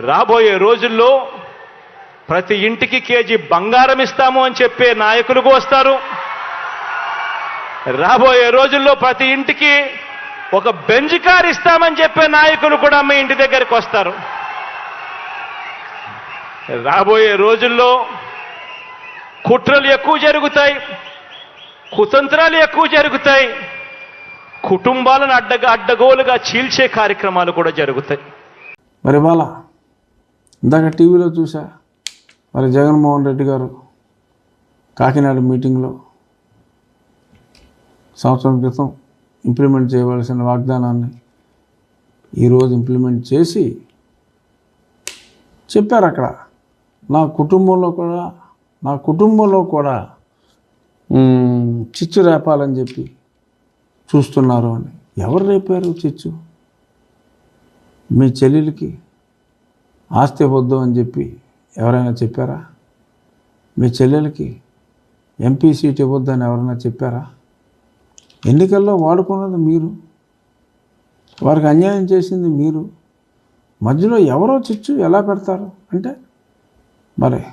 రాబోయే రోజుల్లో ప్రతి ఇంటికి కేజీ బంగారం ఇస్తాము అని చెప్పే నాయకులు వస్తారు. రాబోయే రోజుల్లో ప్రతి ఇంటికి ఒక బెంజ్ కార్ ఇస్తామని చెప్పే నాయకులు కూడా మీ ఇంటి దగ్గరికి వస్తారు. రాబోయే రోజుల్లో కుట్రలు ఎక్కువ జరుగుతాయి కుతంత్రాలు ఎక్కువ జరుగుతాయి కుటుంబాలను అడ్డగా అడ్డగోలుగా చీల్చే కార్యక్రమాలు కూడా జరుగుతాయి. మరి ఇందాక టీవీలో చూసా మరి జగన్మోహన్ రెడ్డి గారు కాకినాడ మీటింగ్లో సంవత్సరం క్రితం ఇంప్లిమెంట్ చేయవలసిన వాగ్దానాన్ని ఈరోజు ఇంప్లిమెంట్ చేసి చెప్పారు అక్కడ. నా కుటుంబంలో కూడా నా కుటుంబంలో కూడా చిచ్చు రేపాలని చెప్పి చూస్తున్నారు అని. ఎవరు రేపారు చిచ్చు? మీ చెల్లెలకి? ఆస్తి వద్దు అని చెప్పి ఎవరైనా చెప్పారా? మీ చెల్లెలకి ఎంపీ సీట్ అని ఎవరైనా చెప్పారా? ఎన్నికల్లో వాడుకున్నది మీరు. వారికి అన్యాయం చేసింది మీరు. మధ్యలో ఎవరో చిచ్చు ఎలా పెడతారు? అంటే మరి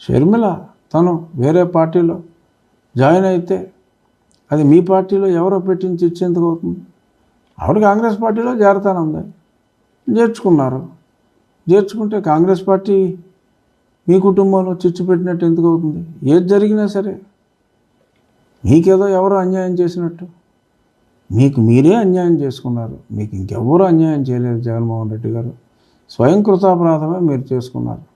షర్మిల తను వేరే పార్టీలో జాయిన్ అయితే అది మీ పార్టీలో ఎవరో పెట్టించి ఇచ్చేందుకు అవుతుంది? ఆవిడ కాంగ్రెస్ పార్టీలో చేరతానుంది చేర్చుకున్నారు చేర్చుకుంటే కాంగ్రెస్ పార్టీ మీ కుటుంబంలో చిచ్చు పెట్టినట్టు ఎందుకు అవుతుంది? ఏది జరిగినా సరే మీకేదో ఎవరో అన్యాయం చేసినట్టు. మీకు మీరే అన్యాయం చేసుకున్నారు. మీకు ఇంకెవ్వరూ అన్యాయం చేయలేదు జగన్మోహన్ రెడ్డి గారు. స్వయం కృతాపరాధమే మీరు చేసుకున్నారు.